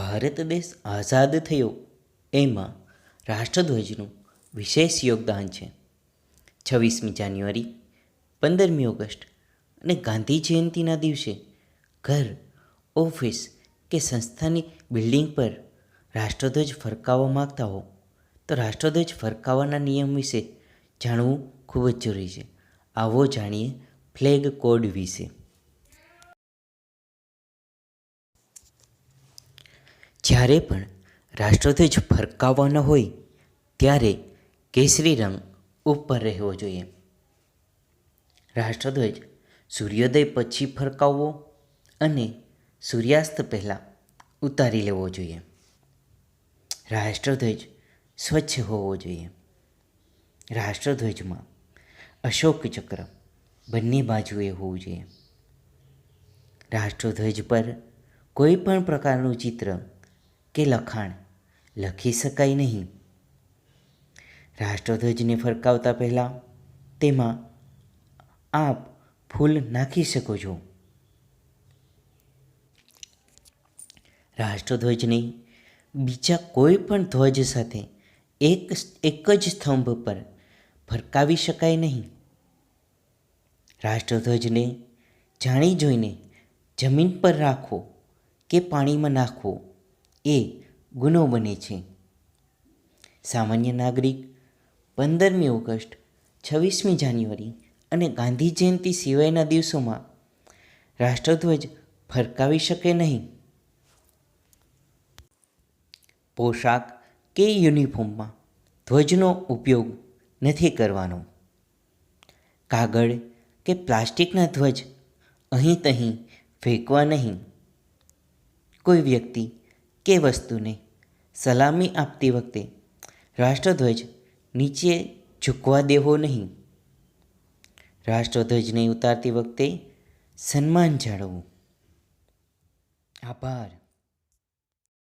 ભારત દેશ આઝાદ થયો, એમાં રાષ્ટ્રધ્વજનું વિશેષ યોગદાન છે. છવ્વીસમી જાન્યુઆરી, પંદરમી ઓગસ્ટ અને ગાંધી જયંતિના દિવસે ઘર, ઓફિસ કે સંસ્થાની બિલ્ડિંગ પર રાષ્ટ્રધ્વજ ફરકાવવા માગતા હો, તો રાષ્ટ્રધ્વજ ફરકાવવાના નિયમ વિશે જાણવું ખૂબ જ જરૂરી છે. આવો જાણીએ ફ્લેગ કોડ વિશે. જ્યારે પણ રાષ્ટ્રધ્વજ ફરકાવવાનો હોય, ત્યારે કેસરી રંગ ઉપર રહેવો જોઈએ. રાષ્ટ્રધ્વજ સૂર્યોદય પછી ફરકાવવો અને સૂર્યાસ્ત પહેલાં ઉતારી લેવો જોઈએ. રાષ્ટ્રધ્વજ સ્વચ્છ હોવો જોઈએ. રાષ્ટ્રધ્વજમાં અશોક ચક્ર બંને બાજુએ હોવું જોઈએ. રાષ્ટ્રધ્વજ પર કોઈ પણ પ્રકારનું ચિત્ર કે લખાણ? લખી શકાય નહીં. રાષ્ટ્રધ્વજને ફરકાવતા પહેલાં તેમાં આપ ફૂલ નાખી શકો છો. રાષ્ટ્રધ્વજને બીજા કોઈ પણ ધ્વજ સાથે એક એક જ સ્તંભ પર ફરકાવી શકાય નહીં. રાષ્ટ્રધ્વજને જાણી જોઈને જમીન પર રાખવો કે પાણીમાં નાખવો એ ગુનો બને છે. સામાન્ય નાગરિક પંદરમી ઓગસ્ટ, છવ્વીસમી જાન્યુઆરી અને ગાંધી જયંતિ સિવાયના દિવસોમાં રાષ્ટ્રધ્વજ ફરકાવી શકે નહીં. પોશાક કે યુનિફોર્મમાં ધ્વજનો ઉપયોગ નથી કરવાનો. કાગળ કે પ્લાસ્ટિકના ધ્વજ અહીં તહીં ફેંકવા નહીં. કોઈ વ્યક્તિ કે વસ્તુને સલામી આપતી વખતે રાષ્ટ્રધ્વજ નીચે ઝૂકવા દેવો નહીં. રાષ્ટ્રધ્વજને ઉતારતી વખતે સન્માન જાળવવું. આભાર.